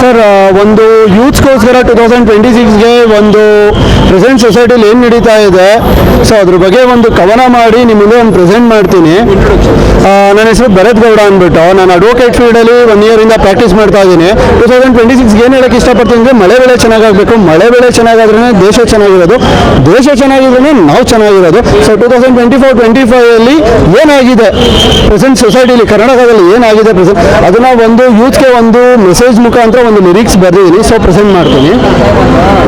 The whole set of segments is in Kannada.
ಸರ್ ಒಂದು ಯೂತ್ಸ್ಗೋಸ್ಕರ ಟೂ ತೌಸಂಡ್ ಟ್ವೆಂಟಿ ಸಿಕ್ಸ್ಗೆ ಒಂದು ಪ್ರೆಸೆಂಟ್ ಸೊಸೈಟಿಲಿ ಏನು ನಡೀತಾ ಇದೆ? ಸೊ ಅದ್ರ ಬಗ್ಗೆ ಒಂದು ಕವನ ಮಾಡಿ ನಿಮಗೆ ಒಂದು ಪ್ರೆಸೆಂಟ್ ಮಾಡ್ತೀನಿ. ನನ್ನ ಹೆಸರು ಭರತ್ ಗೌಡ ಅಂದ್ಬಿಟ್ಟು, ನಾನು ಅಡ್ವೊಕೇಟ್ ಫೀಲ್ಡಲ್ಲಿ ಒನ್ ಇಯರಿಂದ ಪ್ರಾಕ್ಟೀಸ್ ಮಾಡ್ತಾ ಇದ್ದೀನಿ. ಟೂ ತೌಸಂಡ್ ಟ್ವೆಂಟಿ ಸಿಕ್ಸ್ಗೆ ಏನು ಹೇಳಕ್ಕೆ ಇಷ್ಟಪಡ್ತೀನಿ ಅಂದರೆ, ಮಳೆ ಬೆಳೆ ಚೆನ್ನಾಗಾಗಬೇಕು. ಮಳೆ ಬೆಳೆ ಚೆನ್ನಾಗಾದ್ರೇ ದೇಶ ಚೆನ್ನಾಗಿರೋದು. ದೇಶ ಚೆನ್ನಾಗಿದ್ರೇ ನಾವು ಚೆನ್ನಾಗಿರೋದು. So two thousand twenty four twenty ಫೈವಲ್ಲಿ ಏನಾಗಿದೆ? ಪ್ರೆಸೆಂಟ್ ಸೊಸೈಟಿಲಿ ಕರ್ನಾಟಕದಲ್ಲಿ ಏನಾಗಿದೆ? ಪ್ರೆಸೆಂಟ್ ಅದನ್ನ ಒಂದು ಯೂತ್ಗೆ ಒಂದು ಮೆಸೇಜ್ ಮುಖಾಂತರ ಒಂದು ಲಿರಿಕ್ಸ್ ಬರೆದಿದ್ದೀನಿ. ಸೊ ಪ್ರೆಸೆಂಟ್ ಮಾಡ್ತೀನಿ.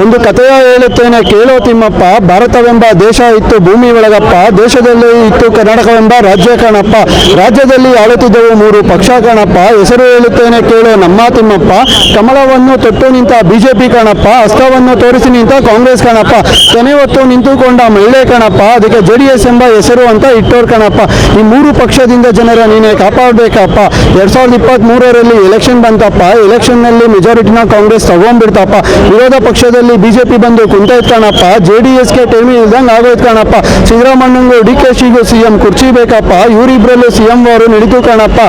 ಒಂದು ಕಥೆಯ ಹೇಳುತ್ತೇನೆ, ಕೇಳೋ ತಿಮ್ಮಪ್ಪ, ಭಾರತವೆಂಬ ದೇಶ ಇತ್ತು, ಭೂಮಿ ಒಳಗಪ್ಪ, ದೇಶದಲ್ಲಿ ಇತ್ತು ಕರ್ನಾಟಕವೆಂಬ ರಾಜ್ಯ ಕಾಣಪ್ಪ, ರಾಜ್ಯದಲ್ಲಿ ಆಳುತ್ತಿದ್ದವು ಮೂರು ಪಕ್ಷ ಕಾಣಪ್ಪ, ಹೆಸರು ಹೇಳುತ್ತೇನೆ, ಕೇಳೋ ನಮ್ಮ ತಿಮ್ಮಪ್ಪ, ಕಮಲವನ್ನು ತೊಟ್ಟು ನಿಂತ ಬಿಜೆಪಿ ಕಾಣಪ್ಪ ಅಸ್ತವನ್ನು ತೋರಿಸಿ ನಿಂತ ಕಾಂಗ್ರೆಸ್ ಕಾಣಪ್ಪ, ತೆನೆ ಹೊತ್ತು ನಿಂತುಕೊಂಡ ಮಹಿಳೆ ಕಾಣಪ್ಪ, ಅದಕ್ಕೆ ಜೆ ಡಿ ಎಂಬ ಹೆಸರು ಅಂತ ಇಟ್ಟೋರ್ ಕಾಣಪ್ಪ, ಈ ಮೂರು ಪಕ್ಷದಿಂದ ಜನರ ನೀನೆ ಕಾಪಾಡಬೇಕಪ್ಪ, ಎರಡ್ ಸಾವಿರದ ಇಪ್ಪತ್ತ್ ಮೂರರಲ್ಲಿ ಎಲೆಕ್ಷನ್ ಬಂತಪ್ಪ ಎಲೆಕ್ಷನ್ನಲ್ಲಿ ಮೆಜಾರಿಟಿನ ಕಾಂಗ್ರೆಸ್ ತಗೊಂಡ್ಬಿಡ್ತಪ್ಪ. ವಿರೋಧ ಪಕ್ಷದಲ್ಲಿ ಬಿಜೆಪಿ ಬಂದು ಕುಂತೈತ್ ಕಣಪ್ಪ. ಜೆ ಡಿ ಎಸ್ಗೆ ಟೈಮಿ ಇಲ್ದಂಗೆ ಆಗೋಯ್ತು ಕಣಪ್ಪ. ಸಿದ್ದರಾಮಣ್ಣಂಗೂ ಡಿ ಕೆ ಶಿಗೂ ಸಿ ಎಂ ಕುರ್ಚಿ ಬೇಕಪ್ಪ. ಇವರಿಬ್ರಲ್ಲೂ ಸಿ ಎಂ ಅವರು ನಡೀತು ಕಾಣಪ್ಪ.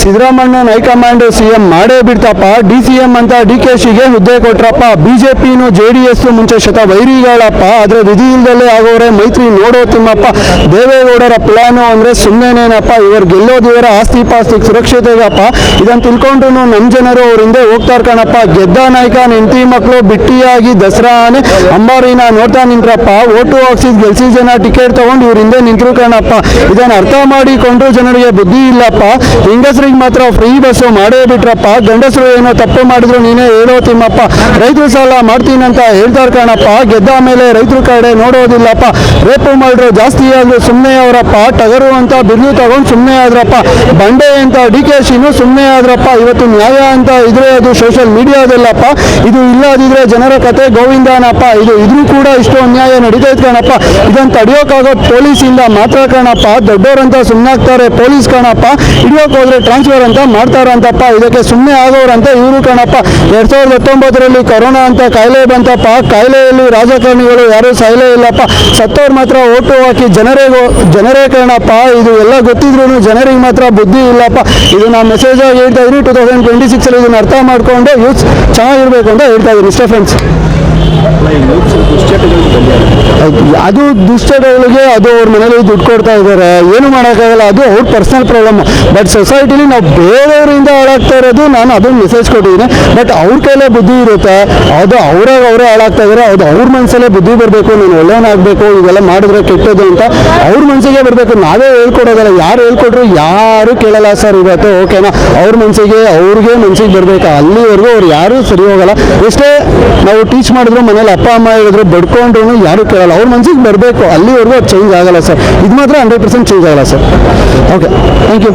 ಸಿದ್ದರಾಮಣ್ಣನ ಹೈಕಮಾಂಡ್ ಸಿ ಎಂ ಮಾಡೇ ಬಿಡ್ತಪ್ಪ. ಡಿ ಸಿ ಎಂ ಅಂತ ಡಿ ಕೆ ಶಿಗೆ ಹುದ್ದೆ ಕೊಟ್ರಪ್ಪ. ಬಿಜೆಪಿನು ಜೆ ಡಿ ಎಸ್ ಮುಂಚೆ ಶತ ವೈರಿಗಳಪ್ಪ ಆದರೆ ವಿಧಿ ಇಲ್ದಲ್ಲೇ ಆಗೋರೆ, ಮೈತ್ರಿ ನೋಡೋ ತಿಮ್ಮಪ್ಪ. ದೇವೇಗೌಡರ ಪ್ಲಾನು ಅಂದ್ರೆ ಸುಮ್ಮನೆನೇನಪ್ಪ ಇವರು ಗೆಲ್ಲೋದು ಇವರ ಆಸ್ತಿ ಪಾಸ್ತಿ ಸುರಕ್ಷತೆಗಪ್ಪ. ಇದನ್ನ ತಿಳ್ಕೊಂಡ್ರು ನಮ್ಮ ಜನರು ಅವರಿಂದ ಹಿಂದೆ ಹೋಗ್ತಾರ ಕಣಪ್ಪ. ಗೆದ್ದ ನಾಯಕ ಹೆಂಡತಿ ಮಕ್ಕಳು ಬಿಟ್ಟಿಯಾಗಿ ದಸರಾನೆ ಅಂಬಾರಿನ ನೋಡ್ತಾ ನಿಂತ್ರಪ್ಪ ಓಟು ಹಾಕ್ಸಿದ್ ಗೆಲ್ಸಿದ ಜನ ಟಿಕೆಟ್ ತಗೊಂಡು ಇವ್ರ ಹಿಂದೆ ನಿಂತರು ಕಣಪ್ಪ. ಇದನ್ನ ಅರ್ಥ ಮಾಡಿಕೊಂಡ್ರು ಜನರಿಗೆ ಬುದ್ಧಿ ಇಲ್ಲಪ್ಪ. ಹೆಂಗಸರಿಗೆ ಮಾತ್ರ ಫ್ರೀ ಬಸ್ಸು ಮಾಡೇ ಬಿಟ್ರಪ್ಪ. ಗಂಡಸರು ಏನೋ ತಪ್ಪು ಮಾಡಿದ್ರು ನೀನೇ ಹೇಳೋ ತಿಮ್ಮಪ್ಪ. ರೈತರು ಸಾಲ ಮಾಡ್ತೀನಂತ ಹೇಳ್ತಾರ ಕಣಪ್ಪ. ಗೆದ್ದ ಮೇಲೆ ರೈತರ ಕಡೆ ನೋಡೋದಿಲ್ಲಪ್ಪ. ರೇಪು ಮಾಡ್ರು ಜಾಸ್ತಿ ಆದ್ರು ಸುಮ್ಮನೆ ಅವರಪ್ಪ. ಟಗರು ಅಂತ ಬಿರ್ಲು ತಗೊಂಡು ಸುಮ್ಮನೆ ಆದ್ರಪ್ಪ. ಬಂಡೆ ಅಂತ ಡಿ ಕೆ ಸುಮ್ಮನೆ ಆದ್ರಪ್ಪ. ಇವತ್ತು ನ್ಯಾಯ ಅಂತ ಇದ್ರೆ ಅದು ಸೋಷಿಯಲ್ ಮೀಡಿಯಾದಲ್ಲಪ್ಪ ಇದು ಇಲ್ಲದಿದ್ರೆ ಜನರ ಕತೆ ಗೋವಿಂದನಪ್ಪ ಇದು ಇದ್ರೂ ಕೂಡ ಇಷ್ಟು ಅನ್ಯಾಯ ನಡೀತೈತೆ ಕಣಪ್ಪ. ಇದನ್ನ ತಡೆಯೋಕ್ಕಾಗೋ ಪೊಲೀಸಿಂದ ಮಾತ್ರ ಕಣಪ್ಪ. ದೊಡ್ಡವರಂತ ಸುಮ್ಮನಾಗ್ತಾರೆ ಪೊಲೀಸ್ ಕಣಪ್ಪ. ಹಿಡಿಯೋಕ್ ಹೋದ್ರೆ ಟ್ರಾನ್ಸ್ಫರ್ ಅಂತ ಮಾಡ್ತಾರಂತಪ್ಪ ಇದಕ್ಕೆ ಸುಮ್ಮನೆ ಆಗೋರಂತ ಇವರು ಕಣಪ್ಪ. ಎರಡ್ ಸಾವಿರದ ಹತ್ತೊಂಬತ್ತರಲ್ಲಿ ಕೊರೋನಾ ಅಂತ ಕಾಯಿಲೆ ಬಂತಪ್ಪ. ಕಾಯಿಲೆಯಲ್ಲಿ ರಾಜಕಾರಣಿಗಳು ಯಾರೂ ಸಾಯಲೇ ಇಲ್ಲಪ್ಪ. ಸತ್ತವ್ರು ಮಾತ್ರ ಓಟು ಹಾಕಿ ಜನರೇ ಜನರೇ ಕಣಪ್ಪ. ಇದು ಎಲ್ಲ ಗೊತ್ತಿದ್ರು ಜನರಿಗೆ ಮಾತ್ರ ಬುದ್ಧಿ ಇಲ್ಲಪ್ಪ. ಇದು ನಾನು ಮೆಸೇಜ್ ಆಗಿ ಹೇಳ್ತಾ ಇದ್ದೀನಿ ಟೂ ತೌಸಂಡ್ ಟ್ವೆಂಟಿ ಸಿಕ್ಸಲ್ಲಿ ಇದನ್ನ ಅರ್ಥ ಮಾಡ್ಕೊಂಡು ಯೂಸ್ ಚೆನ್ನಾಗಿರ್ಬೇಕು ಅಂತ ಹೇಳ್ತಾ ಇದ್ದೀನಿ ಇಷ್ಟೇ ಫ್ರೆಂಡ್ಸ್ ಅದು ದುಷ್ಟಗಳಿಗೆ ಅದು ಅವ್ರ ಮನೇಲಿ ದುಡ್ಡು ಕೊಡ್ತಾ ಇದ್ದಾರೆ. ಏನು ಮಾಡೋಕ್ಕಾಗಲ್ಲ, ಅದು ಅವ್ರ ಪರ್ಸನಲ್ ಪ್ರಾಬ್ಲಮ್ ಬಟ್ ಸೊಸೈಟಿಲಿ ನಾವು ಬೇರೆಯವರಿಂದ ಹಾಳಾಗ್ತಾ ಇರೋದು ನಾನು ಅದು ಮೆಸೇಜ್ ಕೊಟ್ಟಿದ್ದೀನಿ. ಬಟ್ ಅವ್ರ ಕೈಲೇ ಬುದ್ಧಿ ಇರುತ್ತೆ. ಅದು ಅವರೇ ಅವರೇ ಹಾಳಾಗ್ತಾ ಇದ್ದಾರೆ. ಅದು ಅವ್ರ ಮನಸ್ಸಲ್ಲೇ ಬುದ್ಧಿ ಬರಬೇಕು. ನಾನು ಒಳ್ಳೆಯವನಾಗಬೇಕು. ಇವೆಲ್ಲ ಮಾಡಿದ್ರೆ ಕೆಟ್ಟದ್ದು ಅಂತ ಅವ್ರ ಮನಸ್ಸಿಗೆ ಬರಬೇಕು. ನಾವೇ ಹೇಳ್ಕೊಡೋದಲ್ಲ. ಯಾರು ಹೇಳ್ಕೊಟ್ರು ಯಾರು ಕೇಳಲ್ಲ ಸರ್ ಇವತ್ತು ಓಕೆನಾ ಅವ್ರ ಮನಸ್ಸಿಗೆ, ಅವ್ರಿಗೆ ಮನಸ್ಸಿಗೆ ಬರಬೇಕು? ಅಲ್ಲಿವರೆಗೂ ಅವ್ರು ಯಾರೂ ಸರಿ ಹೋಗಲ್ಲ. ಎಷ್ಟೇ ನಾವು ಟೀಚ್ ಮಾಡಿದ್ರು, ಮನೇಲಿ ಅಪ್ಪ, ಅಮ್ಮ ಹೇಳಿದ್ರು, ಬಡ್ಕೊಂಡ್ರು ಯಾರು ಕೇಳಲ್ಲ. ಅವ್ರ ಮನ್ಸಿಗೆ ಬರಬೇಕು, ಅಲ್ಲಿವರೆಗೂ ಅದು ಚೇಂಜ್ ಆಗಲ್ಲ ಸರ್. ಇದು ಮಾತ್ರ ಹಂಡ್ರೆಡ್ ಪರ್ಸೆಂಟ್ ಚೇಂಜ್ ಆಗಲ್ಲ sir. Okay thank you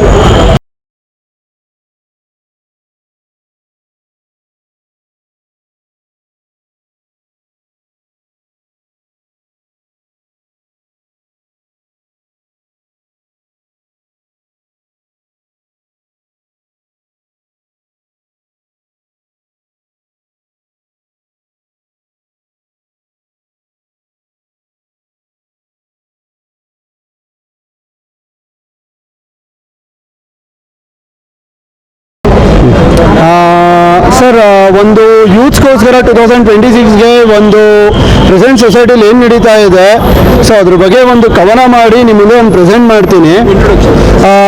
sir ಒಂದು ಯೂತ್ಸ್ಗೋಸ್ಕರ ಟು ತೌಸಂಡ್ ಟ್ವೆಂಟಿ ಸಿಕ್ಸ್ಗೆ ಒಂದು ಪ್ರೆಸೆಂಟ್ ಸೊಸೈಟಿಲಿ ಏನು ನಡೀತಾ ಇದೆ? ಸೊ ಅದ್ರ ಬಗ್ಗೆ ಒಂದು ಕವನ ಮಾಡಿ ನಿಮಗೆ ಒಂದು ಪ್ರೆಸೆಂಟ್ ಮಾಡ್ತೀನಿ.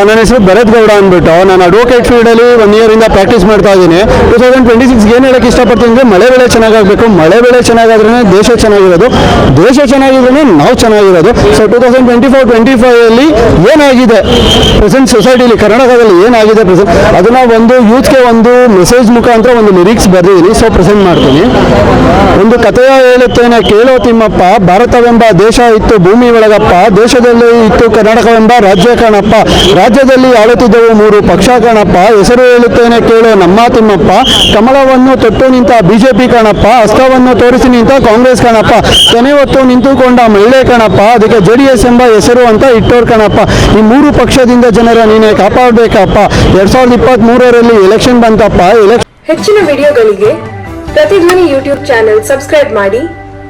ನನ್ನ ಹೆಸರು ಭರತ್ ಗೌಡ ಅಂದ್ಬಿಟ್ಟು, ನಾನು ಅಡ್ವೊಕೇಟ್ ಫೀಲ್ಡಲ್ಲಿ ಒನ್ ಇಯರಿಂದ ಪ್ರಾಕ್ಟೀಸ್ ಮಾಡ್ತಾ ಇದ್ದೀನಿ. ಟೂ ತೌಸಂಡ್ ಟ್ವೆಂಟಿ ಸಿಕ್ಸ್ ಏನು ಹೇಳಕ್ಕೆ ಇಷ್ಟಪಡ್ತೀನಿ ಅಂದರೆ, ಮಳೆ ಬೆಳೆ ಚೆನ್ನಾಗಾಗಬೇಕು. ಮಳೆ ಬೆಳೆ ಚೆನ್ನಾಗಾದ್ರೇ ದೇಶ ಚೆನ್ನಾಗಿರೋದು. ದೇಶ ಚೆನ್ನಾಗಿದ್ರೇ ನಾವು ಚೆನ್ನಾಗಿರೋದು. So two thousand twenty four twenty ಫೈವಲ್ಲಿ ಏನಾಗಿದೆ? ಪ್ರೆಸೆಂಟ್ ಸೊಸೈಟಿಲಿ ಕರ್ನಾಟಕದಲ್ಲಿ ಏನಾಗಿದೆ ಪ್ರೆಸೆಂಟ್ ಅದನ್ನ ಒಂದು ಯೂತ್ಗೆ ಒಂದು ಮೆಸೇಜ್ ಮುಖಾಂತರ ಒಂದು ಲಿರಿಕ್ಸ್ ಬರೆದಿದ್ದೀನಿ. ಸೊ ಪ್ರೆಸೆಂಟ್ ಮಾಡ್ತೀನಿ. ಒಂದು ಕಥೆಯ ಹೇಳುತ್ತೇನೆ ಕೇಳೋ ತಿಮ್ಮಪ್ಪ, ಭಾರತವೆಂಬ ದೇಶ ಇತ್ತು, ಭೂಮಿ ಒಳಗಪ್ಪ, ದೇಶದಲ್ಲಿ ಇತ್ತು ಕರ್ನಾಟಕವೆಂಬ ರಾಜ್ಯ ಕಾಣಪ್ಪ. ರಾಜ್ಯದಲ್ಲಿ ಆಳುತ್ತಿದ್ದವು ಮೂರು ಪಕ್ಷ ಕಾಣಪ್ಪ. ಹೆಸರು ಹೇಳುತ್ತೇನೆ ಕೇಳೋ ನಮ್ಮ ತಿಮ್ಮಪ್ಪ. ಕಮಲವನ್ನು ತೊಟ್ಟು ನಿಂತ ಬಿಜೆಪಿ ಕಾಣಪ್ಪ ಹಸ್ತವನ್ನು ತೋರಿಸಿ ನಿಂತ ಕಾಂಗ್ರೆಸ್ ಕಾಣಪ್ಪ. ತೆನೆ ಹೊತ್ತು ನಿಂತುಕೊಂಡ ಮಹಿಳೆ ಕಾಣಪ್ಪ, ಅದಕ್ಕೆ ಜೆ ಡಿ ಎಸ್ ಎಂಬ ಹೆಸರು ಅಂತ ಇಟ್ಟೋರ್ ಕಾಣಪ್ಪ. ಈ ಮೂರು ಪಕ್ಷದಿಂದ ಜನರ ನೀನೆ ಕಾಪಾಡಬೇಕಪ್ಪ. ಎರಡ್ ಸಾವಿರದ ಇಪ್ಪತ್ತ್ ಮೂರರಲ್ಲಿ ಎಲೆಕ್ಷನ್ ಬಂತಪ್ಪ ಎಲೆಕ್ಷನ್ ಹೆಚ್ಚಿನ ವಿಡಿಯೋಗಳಿಗೆ ಪ್ರತಿಧ್ವನಿ ಯೂಟ್ಯೂಬ್ ಚಾನೆಲ್ ಸಬ್ಸ್ಕ್ರೈಬ್ ಮಾಡಿ.